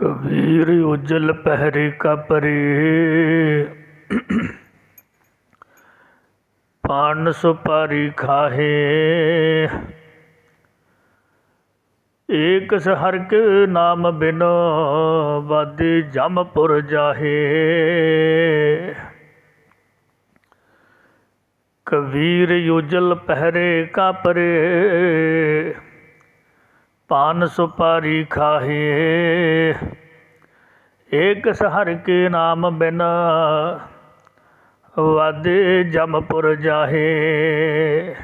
ਕਬੀਰ ਉਜਲ ਪਹਿਰੇ ਕਾ ਪਰੇ ਪਾਨ ਸੁਪਾਰੀ ਖਾਹੇ। ਏਕ ਹਰ ਕੇ ਨਾਮ ਬਿਨ, ਵਾਦੇ ਜਮਪੁਰ ਜਾਹੇ। ਕਬੀਰ ਉਜਲ ਪਹਿਰੇ ਕਾ ਪਰੇ ਪਾਨ ਸੁਪਾਰੀ ਖਾਹੇ। ਏਕ ਹਰ ਕੇ ਨਾਮ ਬਿਨ ਵਾਦੇ ਜਮਪੁਰ ਜਾਹੇ।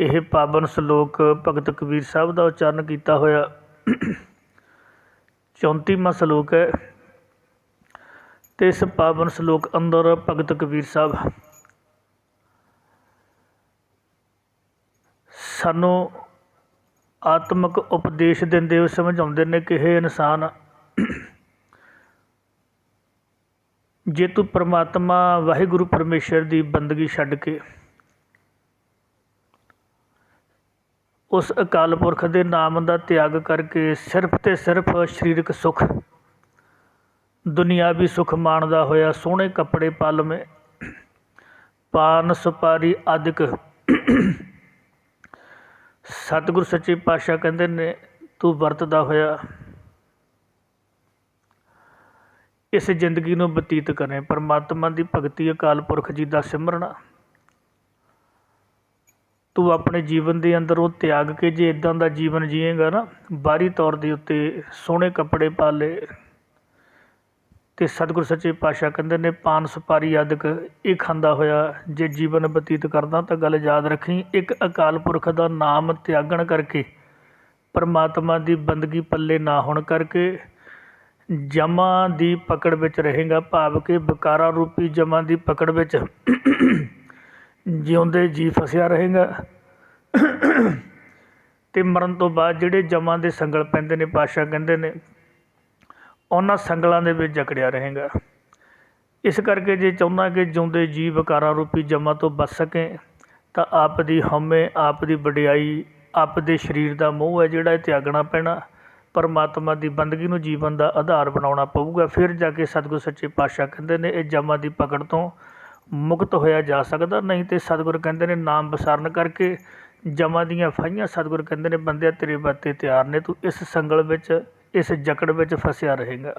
ਇਹ ਪਾਵਨ ਸ਼ਲੋਕ ਭਗਤ ਕਬੀਰ ਸਾਹਿਬ ਦਾ ਉਚਾਰਨ ਕੀਤਾ ਹੋਇਆ। 34ਵਾਂ ਸ਼ਲੋਕ ਹੈ। ਤੇ ਇਸ ਪਾਵਨ ਸ਼ਲੋਕ ਅੰਦਰ ਭਗਤ ਕਬੀਰ ਸਾਹਿਬ, ਸਾਨੂੰ ਆਤਮਿਕ ਉਪਦੇਸ਼ ਦਿੰਦੇ ਹੋਏ ਸਮਝਾਉਂਦੇ ਨੇ ਕਿ ਇਹ ਇਨਸਾਨ, ਜੇ ਤੂੰ ਪ੍ਰਮਾਤਮਾ ਵਾਹਿਗੁਰੂ ਪਰਮੇਸ਼ਰ ਦੀ ਬੰਦਗੀ ਛੱਡ ਕੇ ਉਸ ਅਕਾਲ ਪੁਰਖ ਦੇ ਨਾਮ ਦਾ ਤਿਆਗ ਕਰਕੇ ਸਿਰਫ ਤੇ ਸਿਰਫ ਸਰੀਰਕ ਸੁਖ, ਦੁਨਿਆਵੀ ਸੁਖ ਮਾਣਦਾ ਹੋਇਆ ਸੋਹਣੇ ਕੱਪੜੇ ਪਾਲਵੇਂ ਪਾਨ, ਸੁਪਾਰੀ, ਆਦਿਕ ਸਤਿਗੁਰ ਸੱਚੇ ਪਾਤਸ਼ਾਹ ਕਹਿੰਦੇ ਨੇ, ਤੂੰ ਵਰਤਦਾ ਹੋਇਆ ਇਸ ਜ਼ਿੰਦਗੀ ਨੂੰ ਬਤੀਤ ਕਰੇ। ਪਰਮਾਤਮਾ ਦੀ ਭਗਤੀ ਅਕਾਲ ਪੁਰਖ ਜੀ ਦਾ ਸਿਮਰਨ। ਤੂੰ ਆਪਣੇ ਜੀਵਨ ਦੇ ਅੰਦਰ ਉਹ ਤਿਆਗ ਕੇ ਜੇ ਇਦਾਂ ਦਾ ਜੀਵਨ ਜੀਏਗਾ ਨਾ, ਬਾਹਰੀ ਤੌਰ ਦੇ ਉੱਤੇ ਸੋਹਣੇ ਕੱਪੜੇ ਪਾ ਲੇ ਤੇ ਸਤਿਗੁਰ ਸੱਚੇ ਪਾਤਸ਼ਾਹ ਕਹਿੰਦੇ ਨੇ, ਪਾਨ ਸੁਪਾਰੀ ਅਦਕ ਇਹ ਖਾਂਦਾ ਹੋਇਆ ਜੇ ਜੀਵਨ ਬਤੀਤ ਕਰਦਾ ਤਾਂ ਗੱਲ ਯਾਦ ਰੱਖੀ। ਇੱਕ ਅਕਾਲ ਪੁਰਖ ਦਾ ਨਾਮ ਤਿਆਗਣ ਕਰਕੇ, ਪਰਮਾਤਮਾ ਦੀ ਬੰਦਗੀ ਪੱਲੇ ਨਾ ਹੋਣ ਕਰਕੇ ਜਮਾਂ ਦੀ ਪਕੜ ਵਿੱਚ ਰਹੇਗਾ, ਭਾਵ ਕਿ ਵਿਕਾਰਾ ਰੂਪੀ ਜਮਾਂ ਦੀ ਪਕੜ ਵਿੱਚ ਜਿਉਂਦੇ ਜੀ ਫਸਿਆ ਰਹੇਗਾ। ਤੇ ਮਰਨ ਤੋਂ ਬਾਅਦ ਜਿਹੜੇ ਜਮਾਂ ਦੇ ਸੰਗਲ ਪੈਂਦੇ ਨੇ ਪਾਸ਼ਾ ਕਹਿੰਦੇ ਨੇ ਉਹਨਾਂ ਸੰਗਲਾਂ ਦੇ ਵਿੱਚ ਜਕੜਿਆ ਰਹੇਗਾ। ਇਸ ਕਰਕੇ ਜੇ ਚਾਹੁੰਦਾ ਕਿ ਜਿਉਂਦੇ ਜੀ ਵਿਕਾਰਾਂ ਰੂਪੀ ਜਮਾਂ ਤੋਂ ਬਚ ਸਕੇ, ਤਾਂ ਆਪ ਦੀ ਹਉਮੈ ਆਪ ਦੀ ਵਡਿਆਈ ਆਪ ਦੇ ਸਰੀਰ ਦਾ ਮੋਹ ਹੈ ਜਿਹੜਾ ਇਹ ਤਿਆਗਣਾ ਪੈਣਾ, ਪਰਮਾਤਮਾ ਦੀ ਬੰਦਗੀ ਨੂੰ ਜੀਵਨ ਦਾ ਆਧਾਰ ਬਣਾਉਣਾ ਪਊਗਾ। ਫਿਰ ਜਾ ਕੇ ਸਤਿਗੁਰ ਸੱਚੇ ਪਾਤਸ਼ਾਹ ਕਹਿੰਦੇ ਨੇ, ਇਹ ਜਮਾਂ ਦੀ ਪਕੜ ਤੋਂ ਮੁਕਤ ਹੋਇਆ ਜਾ ਸਕਦਾ, ਨਹੀਂ ਤੇ ਸਤਿਗੁਰ ਕਹਿੰਦੇ ਨੇ, ਨਾਮ ਵਿਸਾਰਨ ਕਰਕੇ ਜਮਾਂ ਦੀਆਂ ਫਾਈਆਂ ਸਤਿਗੁਰ ਕਹਿੰਦੇ ਨੇ, ਬੰਦਿਆ ਤੇਰੇ ਬਾਤੇ ਤਿਆਰ ਨੇ, ਤੂੰ ਇਸ ਸੰਗਲ ਵਿੱਚ ਇਸ ਜਕੜ ਵਿੱਚ ਫਸਿਆ ਰਹੇਗਾ।